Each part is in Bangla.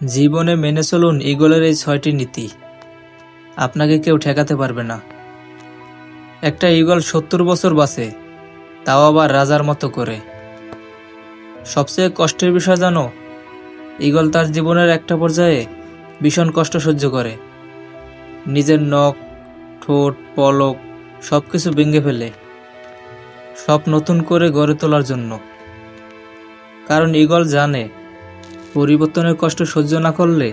জীবনে মেনে চলুন ইগলের এই ছয়টি নীতি। আপনাকে কেউ ঠেকাতে পারবে না। একটা ইগল সত্তর বছর বাঁচে, তাও আবার রাজার মতো করে। সবচেয়ে কষ্টের বিষয় জানো ইগল তার জীবনের একটা পর্যায়ে ভীষণ কষ্ট সহ্য করে। নিজের নখ, ঠোঁট, পলক সব কিছু ভেঙে ফেলে। সব নতুন করে গড়ে তোলার জন্য। কারণ ইগল জানে পরিবর্তনের কষ্ট সহ্য না করলে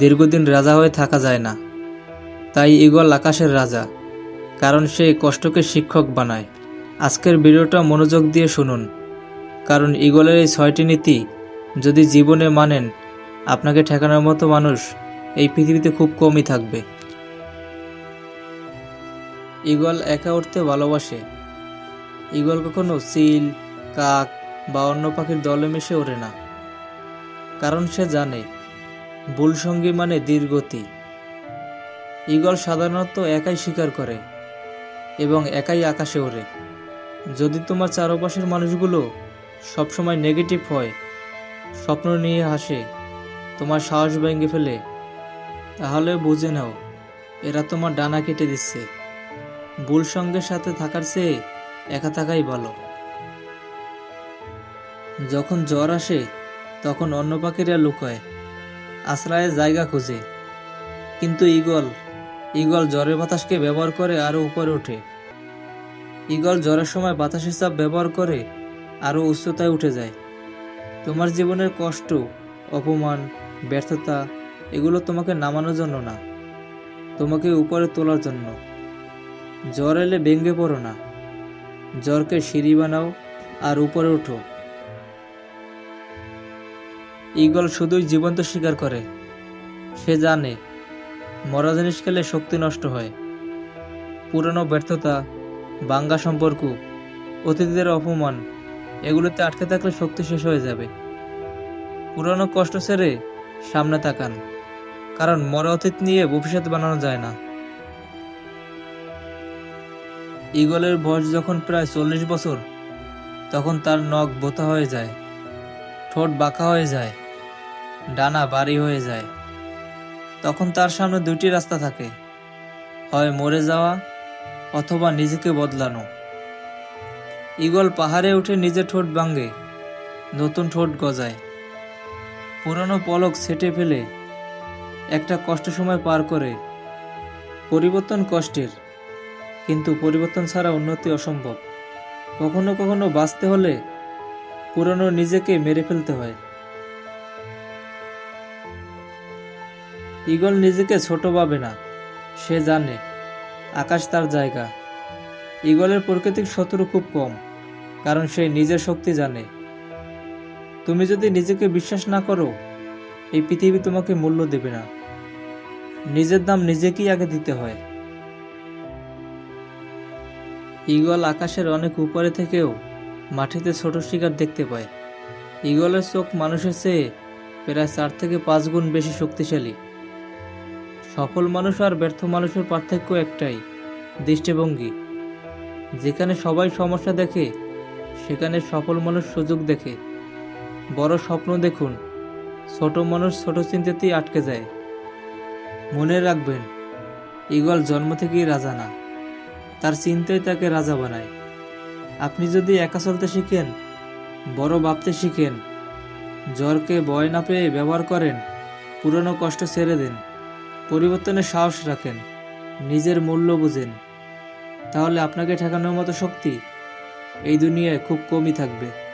দীর্ঘদিন রাজা হয়ে থাকা যায় না। তাই ইগল আকাশের রাজা, কারণ সে কষ্টকে শিক্ষক বানায়। আজকের ভিডিওটা মনোযোগ দিয়ে শুনুন, কারণ ইগলের এই ছয়টি নীতি যদি জীবনে মানেন, আপনাকে ঠেকানোর মতো মানুষ এই পৃথিবীতে খুব কমই থাকবে। ইগল একা উঠতে ভালোবাসে। ইগল কখনো চিল কাক বা অন্য পাখির দলে মিশে ওঠে না। কারণ সে জানে, ভুল সঙ্গী মানে দীর্ঘতি। ইগল সাধারণত একাই শিকার করে এবং একাই আকাশে ওড়ে। যদি তোমার চারপাশের মানুষগুলো সবসময় নেগেটিভ হয়, স্বপ্ন নিয়ে হাসে, তোমার সাহস ভেঙে ফেলে, তাহলে বুঝে নাও, এরা তোমার ডানা কেটে দিচ্ছে। ভুল সঙ্গের সাথে থাকার চেয়ে একা থাকাই ভালো। যখন জ্বর আসে তখন অন্য পাখিরা লুকায়। আশ্রয়ের জায়গা খোঁজে। কিন্তু ঈগল ঈগল জ্বরের বাতাসকে ব্যবহার করে আরও উপরে ওঠে। ঈগল জ্বরের সময় বাতাসের চাপ ব্যবহার করে আরও উচ্চতায় উঠে যায়। তোমার জীবনের কষ্ট, অপমান, ব্যর্থতা, এগুলো তোমাকে নামানোর জন্য না। তোমাকে উপরে তোলার জন্য। জ্বর এলে ভেঙে পড়ো না। জ্বরকে সিঁড়ি বানাও আর উপরে ওঠো। ঈগল শুধুই জীবন্ত শিকার করে। সে জানে, মরা জিনিস খেলে শক্তি নষ্ট হয়। পুরনো ব্যর্থতা, বাঙ্গা সম্পর্ক অতিথিদের অপমান, এগুলোতে আটকে থাকলে শক্তি শেষ হয়ে যাবে। পুরনো কষ্ট ছেড়ে সামনে তাকান, কারণ মরা অতীত নিয়ে ভবিষ্যৎ বানানো যায় না। ঈগলের বয়স যখন প্রায় চল্লিশ বছর, তখন তার নখ বোতা হয়ে যায়, ঠোঁট বাঁকা হয়ে যায়। ডানা বাড়ি হয়ে যায়। তখন তার সামনে দুটি রাস্তা থাকে, হয় মরে যাওয়া অথবা নিজেকে বদলানো। ঈগল পাহাড়ে উঠে নিজের ঠোঁট ভাঙে, নতুন ঠোঁট গজায়। পুরনো পলক ছেটে ফেলে, একটা কষ্ট সময় পার করে। পরিবর্তন কষ্টের, কিন্তু পরিবর্তন ছাড়া উন্নতি অসম্ভব। কখনো কখনো বাঁচতে হলে পুরনো নিজেকে মেরে ফেলতে হয়। ঈগল নিজেকে ছোট ভাবে না, সে জানে, আকাশ তার জায়গা। ঈগলের প্রাকৃতিক শত্রু খুব কম, কারণ সে নিজের শক্তি জানে। তুমি যদি নিজেকে বিশ্বাস না করো, এই পৃথিবী তোমাকে মূল্য দেবে না। নিজের দাম নিজেকেই আগে দিতে হয়। ঈগল আকাশের অনেক উপরে থেকেও মাটিতে ছোট শিকার দেখতে পায়। ঈগলের চোখ মানুষের চেয়ে প্রায় চার থেকে পাঁচ গুণ বেশি শক্তিশালী। সফল মানুষ আর ব্যর্থ মানুষের পার্থক্য একটাই, দৃষ্টিভঙ্গি। যেখানে সবাই সমস্যা দেখে, সেখানে সফল মানুষ সুযোগ দেখে। বড় স্বপ্ন দেখুন, ছোট মানুষ ছোট চিন্তাতেই আটকে যায়। মনে রাখবেন ঈগল জন্ম থেকেই রাজা না, তার চিন্তাই তাকে রাজা বানায়। আপনি যদি একা চলতে শিখেন, বড় ভাবতে শিখেন, জ্বরকে ভয় না পেয়ে ব্যবহার করেন, পুরনো কষ্ট ছেড়ে দেন। পরিবর্তনের সাহস রাখেন, নিজের মূল্য বুঝেন। তাহলে আপনাকে ঠেকানোর মতো শক্তি এই দুনিয়ায় খুব কমই থাকবে।